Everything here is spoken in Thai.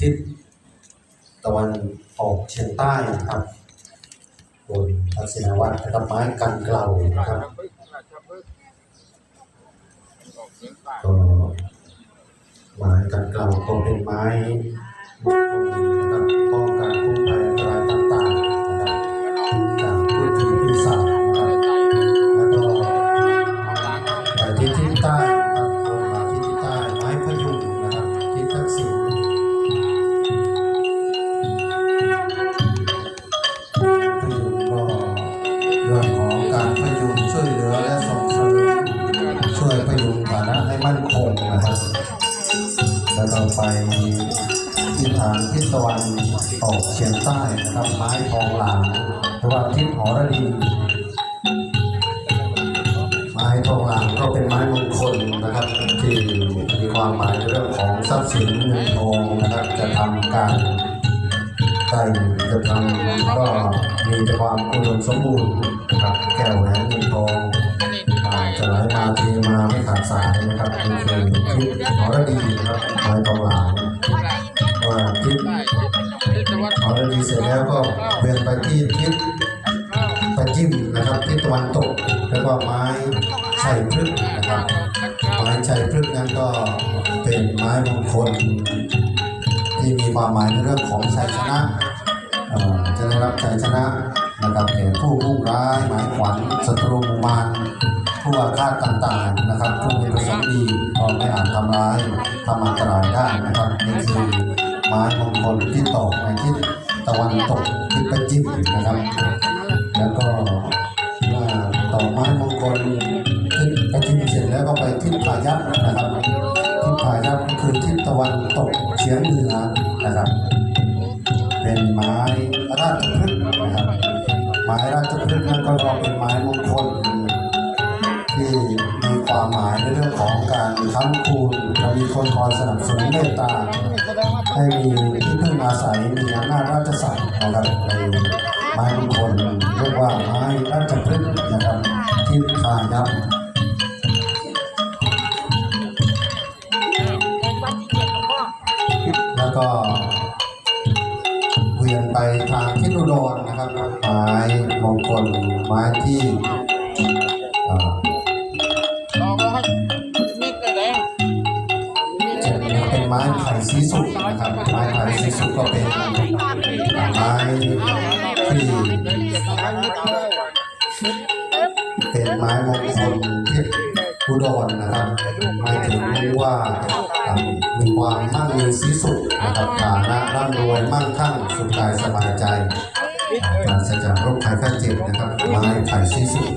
ทิศตะวันออกเฉียงใต้นะครับบนทักษิณวัตรนะครับไม้กันเกลานะครับก็ไม้กันเกลาก็เป็นไม้ ให้มั่นคงนะครับ แล้วก็ไปที่ทางทิศตะวันออกเฉียงใต้นะครับไม้ทองหลางหรือว่าทิศหอระดีไม้ทองหลางก็เป็นไม้มงคลนะครับ ที่มีความหมายในเรื่องของทรัพย์สินเงินทองนะครับจะทำการได้จะทำก็มีแต่ความอุดมสมบูรณ์นะครับแก้วแหวนเงินทอง จะไหลมาเทมาไม่ขาดสายนะครับนี่คือทิศหอระดีนะครับไม้ทองหลางว่าทิศหอระดีเสร็จแล้วก็เวียนไปที่ทิศประจิ้มนะครับทิศตะวันตกแล้วก็ไม้ไชัยพฤกษ์นะครับไม้ไชัยพฤกษ์นั้นก็เป็นไม้มงคลที่มีความหมายในเรื่องของชัยชนะอ่อจะได้รับชัยชนะ นะครับแก่ผู้มุ่งร้ายหมายขวัญศัตรูหมู่มารผู้อาฆาตต่างๆนะครับผู้มีประสงค์ดีก็ไม่อาจทำร้ายทำอันตรายได้นะครับนี่คือไม้มงคลที่ตอกในทิศตะวันตกทิศประจิมนะครับ แล้วก็เมื่อต่อไม้มงคลทิศประจิมเสร็จแล้วก็ไปทิศพายัพนะครับทิศพายัพคือทิศตะวันตกเฉียงเหนือนะครับ เป็นไม้ราชพฤกษ์นะครับ ไม้ราชพฤกษ์นั้นก็เป็นไม้มงคลที่มีความหมายในเรื่องของการค้ำคูณและมีคนคอยสนับสนุนเมตตา ให้มีที่พึ่งอาศัยมีอำนาจราชศักดิ์นะครับในไม้มงคลเรียกว่าไม้ราชพฤกษ์นะครับที่พายัพแล้วก็ เวียนไปทางทิศอุดรนะครับ ไม้มงคลไม้ที่อ่อจะเป็นไม้ไผ่สีสุกนะครับ ไม้ไผ่สีสุกก็เป็นไม้ที่ ดรนะครับหมายถึงว่าอ่ามีความมั่งมีสีสุขนะครับฐานะร่ำรวยมั่งคั่งสุขกายสบายใจการาศจากโรคภัยไข้เจ็บนะครับไม้ไผ่สีสุข